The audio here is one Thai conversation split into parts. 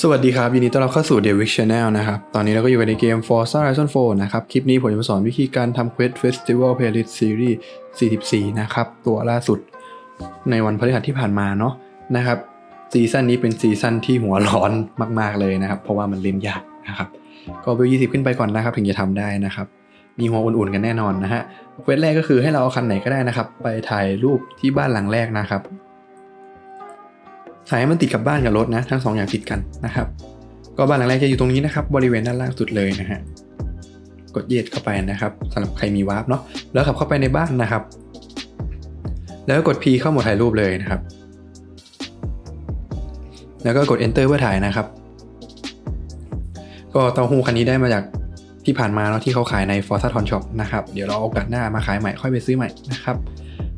สวัสดีครับ ยินดีต้อนรับเข้าสู่ The Wick Channel นะครับ ตอนนี้เราก็อยู่ในเกม Forza Horizon 4 นะครับ คลิปนี้ผมจะมาสอนวิธีการทำ Quest Festival Playlist Series 44 นะครับ ตัวล่าสุดในวันพฤหัสที่ผ่านมาเนาะนะครับซีซั่นนี้เป็นซีซั่นที่หัวร้อนมากๆเลยนะครับ เพราะว่ามันเล่นยากนะครับ ก็เบล20ขึ้นไปก่อนนะครับ ถึงจะทำได้นะครับ มีหัวอุ่นๆกันแน่นอนนะฮะเควสแรกก็คือให้เราเอาคันไหนก็ได้นะครับ ไปถ่ายรูปที่บ้านหลังแรกนะครับ ถ่ายให้มันติดกับบ้านกับรถนะทั้งสองอย่างติดกันนะครับ ก็บ้านหลังแรกจะอยู่ตรงนี้นะครับ บริเวณด้านล่างสุดเลยนะฮะกดเย็ดเข้าไปนะครับสำหรับใครมีวาร์ปเนาะแล้วขับเข้าไปในบ้านนะครับ แล้วกด P เข้าหมดถ่ายรูปเลยนะครับ แล้วก็กด Enter เพื่อถ่ายนะครับ ก็เต้าหู้คันนี้ได้มาจากที่ผ่านมาเนาะที่เขาขายใน Forza Ton Shop นะครับ เดี๋ยวเราเอาโอกาสหน้ามาขายใหม่ค่อยไปซื้อใหม่นะครับ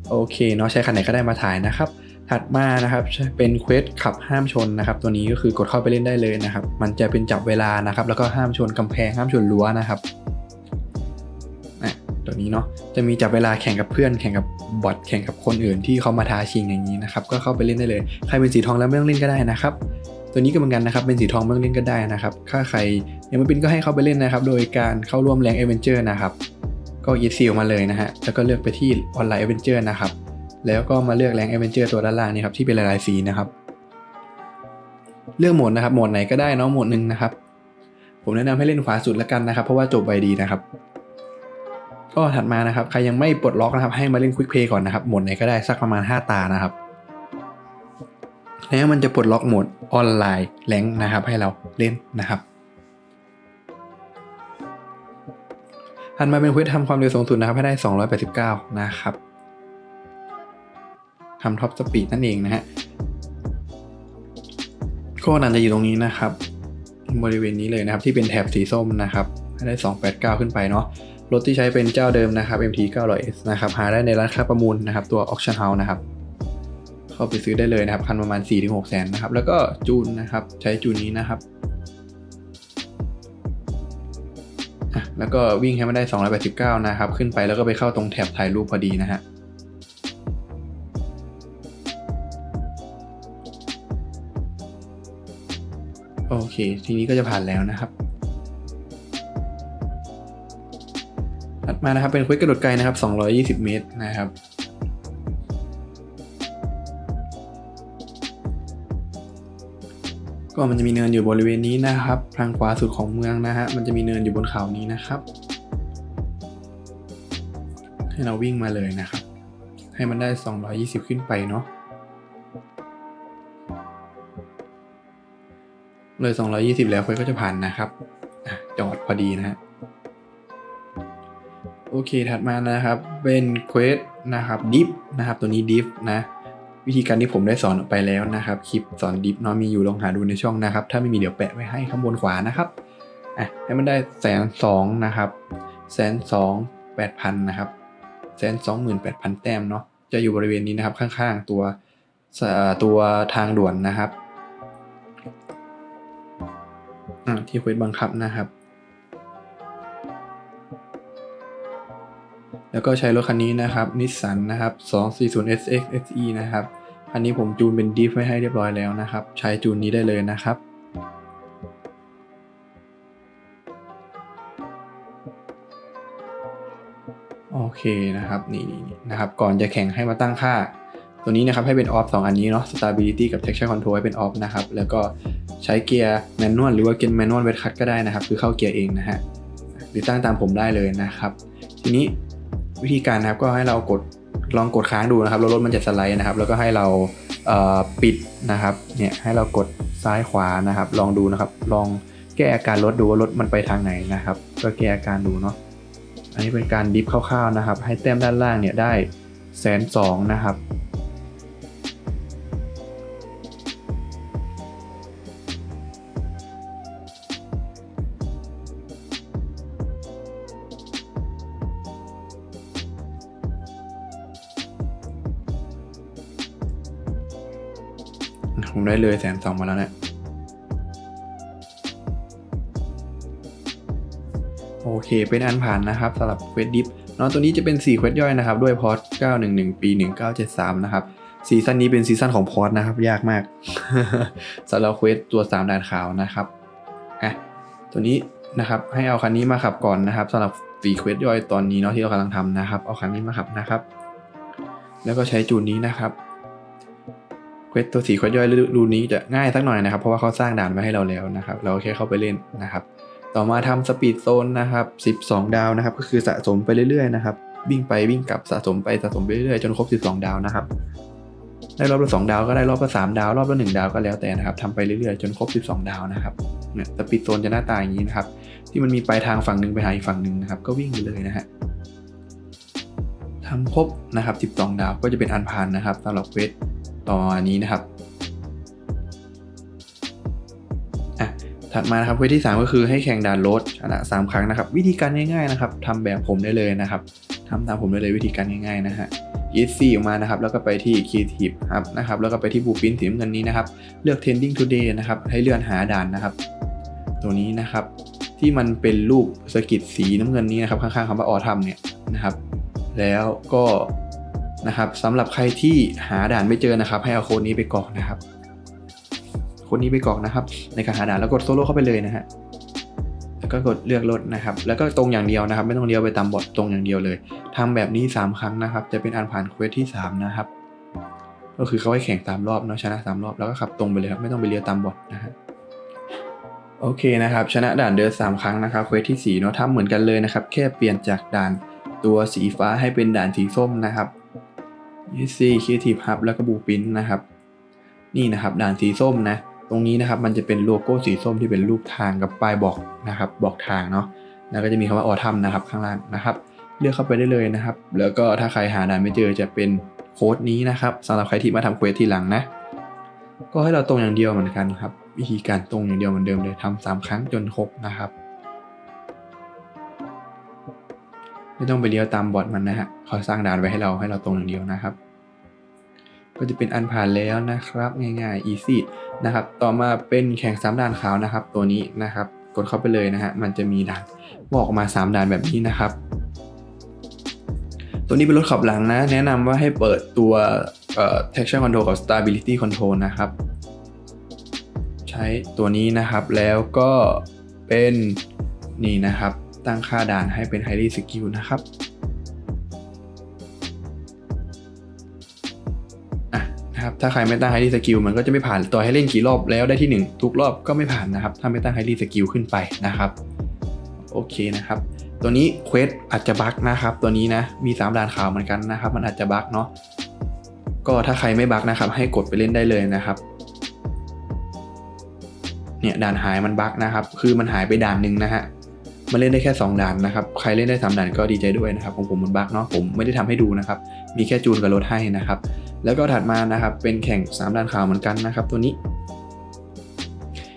โอเคเนาะใช้คันไหนก็ได้มาถ่ายนะครับ ถัดมานะครับเป็นเควสขับห้ามชนนะครับ ตัวนี้ก็คือกดเข้าไปเล่นได้เลยนะครับ มันจะเป็นจับเวลานะครับ แล้วก็ห้ามชนกำแพงห้ามชนรั้วนะครับอ่ตัวนี้เนาะจะมีจับเวลาแข่งกับเพื่อนแข่งกับบอทแข่งกับคนอื่นที่เขามาท้าชิงอย่างนี้นะครับ ก็เข้าไปเล่นได้เลย ใครเป็นสีทองแล้วไม่ต้องเล่นก็ได้นะครับ ตัวนี้ก็เหมือนกันนะครับเป็นสีทองไม่ต้องเล่นก็ได้นะครับถ้าใครยังไม่เป็นก็ให้เข้าไปเล่นนะครับ โดยการเข้าร่วมแรงเอเวนเจอร์นะครับก็ยีซีออกมาเลยนะฮะแล้วก็เลือกไปที่ออนไลน์เอเวนเจอร์นะครับ แล้วก็มาเลือกแรงเอเวนเจอร์ตัวด้านล่างนี่ครับที่เป็นลายๆสีนะครับ เลือกโหมดนะครับโหมดไหนก็ได้เนาะโหมดหนึ่งนะครับ ผมแนะนำให้เล่นขวาสุดแล้วกันนะครับ เพราะว่าจบไวดีนะครับ ก็ถัดมานะครับ ใครยังไม่ปลดล็อกนะครับ ให้มาเล่นควิกเพย์ก่อนนะครับโหมดไหนก็ได้สักประมาณ 5 ตานะครับแล้วมันจะปลดล็อกโหมดออนไลน์แรงนะครับ ให้เราเล่นนะครับถัดมาเป็นเควสทำความเร็วสูงสุดนะครับให้ได้ 289 นะครับ ทำท็อปสปีดนั่นเองนะฮะก็นันจะอยู่ตรงนี้นะครับ บริเวณนี้เลยนะครับ ที่เป็นแถบสีส้มนะครับให้ได้ 289 ขึ้นไปเนาะรถที่ใช้เป็นเจ้าเดิมนะครับ MT 900S นะครับ หาได้ในร้านค้าประมูลนะครับ ตัว Auction House นะครับ เข้าไปซื้อได้เลยนะครับ คันประมาณ 4-6แสนนะครับ แล้วก็จูนนะครับ ใช้จูนนี้นะครับ แล้วก็วิ่งให้มันได้ 289 นะครับ ขึ้นไปแล้วก็ไปเข้าตรงแถบถ่ายรูปพอดีนะฮะ โอเค ทีนี้ก็จะผ่านแล้วนะครับ ถัดมานะครับเป็นควิกกระโดดไกลนะครับ 220 เมตรนะครับ ก็มันจะมีเนินอยู่บริเวณนี้นะครับ ทางขวาสุดของเมืองนะฮะ มันจะมีเนินอยู่บนเขานี้นะครับ ให้เราวิ่งมาเลยนะครับ ให้มันได้ 220 ขึ้นไปเนาะ เลย 220 แล้วเควสก็จะผ่านนะครับอจอดพอดีนะฮะโอเคถัดมานะครับเป็นเควสนะครับดิฟนะครับตัวนี้ดิฟนะวิธีการที่ผมได้สอนออกไปแล้วนะครับ คลิปสอนดิฟเนาะมีอยู่ลองหาดูในช่องนะครับ ถ้าไม่มีเดี๋ยวแปะไว้ให้ข้างบนขวานะครับอะให้มันได้แสนสองนะครับแสนสองแปดพันนะครับแสนสองหมื่นแปดพันแต้มเนาะจะอยู่บริเวณนี้นะครับข้างๆตัวตัวทางด่วนนะครับ ที่เควสบังคับนะครับ แล้วก็ใช้รถคันนี้นะครับนิสสันนะครับ 240 SX SE นะครับคันนี้ผมจูนเป็นดิฟไว้ให้เรียบร้อยแล้วนะครับ ใช้จูนนี้ได้เลยนะครับ โอเคนะครับนี่นะครับ ก่อนจะแข่งให้มาตั้งค่า ตัวนี้นะครับให้เป็นออฟสองอันนี้เนาะ stability กับ texture control ให้เป็นออฟนะครับ แล้วก็ใช้เกียร์แมนนวลหรือว่าเกียร์แมนนวลเวทคัตก็ได้นะครับ คือเข้าเกียร์เองนะฮะ หรือตั้งตามผมได้เลยนะครับ ทีนี้วิธีการนะครับก็ให้เรากดลองกดค้างดูนะครับแล้วรถมันจะสไลด์นะครับ แล้วก็ให้เราเปิดนะครับเนี่ยให้เรากดซ้ายขวานะครับ ลองดูนะครับ ลองแก้อาการรถดูว่ารถมันไปทางไหนนะครับ ก็แก้อาการดูเนาะอันนี้เป็นการดิฟคร่าวๆนะครับ ให้แต้มด้านล่างเนี่ยได้แสนสองนะครับ ผมได้เลยแสนสองมาแล้วเนะี่ยโอเค เป็นอันผ่านนะครับสำหรับเควสดิฟเนาะตัวนี้จะเป็น4เควสย่อยนะครับ ด้วยพอร์ต911 ปี 1973 นะครับซีซั่นนี้เป็นซีซั่นของพอร์ตนะครับ ยากมากสำหรับเควสตัว3ด่านขาวนะครับอะตัวนี้นะครับให้เอาคันนี้มาขับก่อนนะครับสำหรับฟีเควสย่อยตอนนี้เนาะที่เรากำลังทำนะครับ เอาคันนี้มาขับนะครับ แล้วก็ใช้จูนนี้นะครับ เควสตัวสีเควสย่อยรูนี้จะง่ายสักหน่อยนะครับ เพราะว่าเขาสร้างด่านไว้ให้เราแล้วนะครับ เราแค่เข้าไปเล่นนะครับ ต่อมาทำสปีดโซนนะครับ 12 ดาวนะครับ ก็คือสะสมไปเรื่อยๆนะครับ วิ่งไปวิ่งกลับสะสมไปสะสมไปเรื่อยๆจนครบ 12 ดาวนะครับ ได้รอบละ 2 ดาวก็ได้รอบละ 3 ดาว รอบละ 1 ดาวก็แล้วแต่นะครับทำไปเรื่อยๆจนครบ 12 ดาวนะครับเนี่ยสปีดโซนจะหน้าตาอย่างนี้นะครับ ที่มันมีปลายทางฝั่งหนึ่งไปหาอีกฝั่งหนึ่งนะครับ ก็วิ่งไปเลยนะฮะทำครบนะครับ 12 ดาวก็จะเป็นอันผ่านนะครับสำหรับเวท ตอนนี้นะครับอะถัดมานะครับเวทที่ 3 ก็คือให้แข่งด่านรถชนะ3ครั้งนะครับ วิธีการง่ายๆนะครับทำแบบผมได้เลยนะครับทำตามผมได้เลยวิธีการง่ายๆนะฮะ e s ออกมานะครับ แล้วก็ไปที่ Creative ครับนะครับ แล้วก็ไปที่ Blueprint สีน้ำเงินนี้นะครับ เลือก Trending Today นะครับ ให้เลื่อนหาด่านนะครับ ตัวนี้นะครับ ที่มันเป็นรูปสกิดสีน้ำเงินนี้นะครับ ข้างๆคำว่าออทัมเนี่ยนะครับ แล้วก็ นะครับสำหรับใครที่หาด่านไม่เจอนะครับ ให้เอาโค้ดนี้ไปกรอกนะครับโค้ดนี้ไปกรอกนะครับ ในการหาด่านแล้วกดโซโล่เข้าไปเลยนะฮะแล้วก็กดเลือกรถนะครับ แล้วก็ตรงอย่างเดียวนะครับ ไม่ต้องเลี้ยวไปตามบทตรงอย่างเดียวเลยทำแบบนี้ 3 ครั้งนะครับ จะเป็นอันผ่านเควสที่ 3 นะครับ ก็คือเขาให้แข่งตามรอบเนาะชนะ 3 รอบแล้วก็ขับตรงไปเลยครับไม่ต้องไปเลี้ยวตามบทนะฮะโอเคนะครับ ชนะด่านเดิน3 ครั้งนะครับเควสที่4เนาะทำเหมือนกันเลยนะครับ แค่เปลี่ยนจากด่านตัวสีฟ้าให้เป็นด่านสีส้มนะครับ e c Creative Hub แล้วก็บูปินนะครับ นี่นะครับด่านสีส้มนะ ตรงนี้นะครับมันจะเป็นโลโก้สีส้มที่เป็นรูปทางกับป้ายบอกนะครับ บอกทางเนาะ แล้วก็จะมีคำว่าออทัมนะครับข้างล่างนะครับ เลือกเข้าไปได้เลยนะครับ แล้วก็ถ้าใครหาด่านไม่เจอจะเป็นโค้ดนี้นะครับสำหรับใครที่มาทำเควสทีหลังนะ ก็ให้เราตรงอย่างเดียวเหมือนกันครับ วิธีการตรงอย่างเดียวเหมือนเดิมเลยทำสามครั้งจนครบนะครับ ไม่ต้องไปเลี้ยวตามบอทมันนะฮะเขาสร้างด่านไว้ให้เราให้เราตรงอย่างเดียวนะครับ ก็จะเป็นอันผ่านแล้วนะครับ ง่ายๆ easy นะครับ ต่อมาเป็นแข่งสามด่านขาวนะครับ ตัวนี้นะครับ กดเข้าไปเลยนะฮะมันจะมีด่านบอกออกมา 3 ด่านแบบนี้นะครับ ตัวนี้เป็นรถขับหลังนะ แนะนำว่าให้เปิดตัวเอ่อ traction control กับ stability control นะครับ ใช้ตัวนี้นะครับแล้วก็เป็นนี่นะครับ ตั้งค่าด่านให้เป็น highly skill นะครับอะนะครับถ้าใครไม่ตั้ง highly skill มันก็จะไม่ผ่านตัวให้เล่นกี่รอบแล้วได้ที่ 1 ทุกรอบก็ไม่ผ่านนะครับ ถ้าไม่ตั้ง highly skill ขึ้นไปนะครับ โอเคนะครับ ตัวนี้เควสอาจจะบั๊กนะครับ ตัวนี้นะมี 3 ด่านขาวเหมือนกันนะครับ มันอาจจะบั๊กเนาะก็ถ้าใครไม่บั๊กนะครับ ให้กดไปเล่นได้เลยนะครับ เนี่ยด่านหายมันบั๊กนะครับ คือมันหายไปด่านหนึ่งนะฮะ มันเล่นได้แค่ 2 ด่านนะครับ ใครเล่นได้ 3 ด่านก็ดีใจด้วยนะครับของผมมันบั๊กเนาะผมไม่ได้ทำให้ดูนะครับ มีแค่จูนกับรถให้นะครับ แล้วก็ถัดมานะครับเป็นแข่ง 3 ด่านขาวเหมือนกันนะครับ ตัวนี้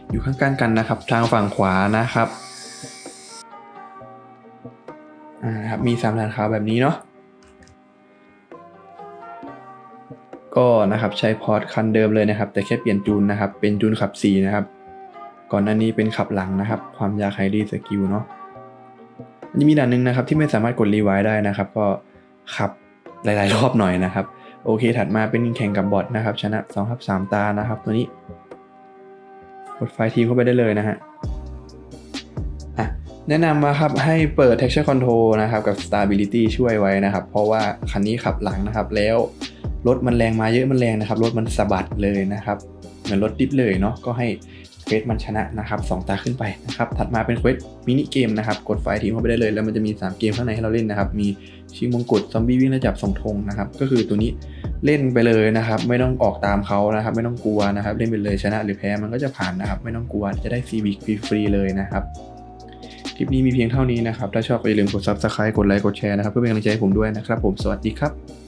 อยู่ข้างๆกันนะครับ ทางฝั่งขวานะครับอ่าครับมีสามด่านขาวแบบนี้เนาะก็นะครับใช้พอร์ตคันเดิมเลยนะครับ แต่แค่เปลี่ยนจูนนะครับ เป็นจูนขับ4นะครับ ก่อนหน้านี้เป็นขับหลังนะครับ ความยากไฮดีสกิลเนาะ มันจะมีด่านหนึ่งนะครับที่ไม่สามารถกดรีไวด์ได้นะครับ ก็ขับหลาย ๆ รอบหน่อยนะครับ โอเค ถัดมาเป็นแข่งกับบอทนะครับ ชนะ2ครับ3ตานะครับ ตัวนี้กดไฟทีมเข้าไปได้เลยนะฮะแนะนำมาครับให้เปิด texture control นะครับกับ stability ช่วยไว้นะครับ เพราะว่าคันนี้ขับหลังนะครับ แล้วรถมันแรงมาเยอะมันแรงนะครับรถมันสะบัดเลยนะครับ เหมือนรถดิฟเลยเนาะก็ให้ เควสมันชนะนะครับสองตาขึ้นไปนะครับถัดมาเป็นเควสมินิเกมนะครับกดไฟล์ทีมเข้าไปได้เลย แล้วมันจะมี 3 เกมข้างในให้เราเล่นนะครับมีชิงมงกุฎซอมบี้วิ่งและจับส่งธงนะครับก็คือตัวนี้เล่นไปเลยนะครับไม่ต้องออกตามเขานะครับไม่ต้องกลัวนะครับเล่นไปเลยชนะหรือแพ้มันก็จะผ่านนะครับไม่ต้องกลัวจะได้ซีบิกฟรีเลยนะครับคลิปนี้มีเพียงเท่านี้นะครับถ้าชอบก็อย่าลืมกด subscribe กดไลค์กดแชร์นะครับเพื่อเป็นกำลังใจให้ผมด้วยนะครับผมสวัสดีครับ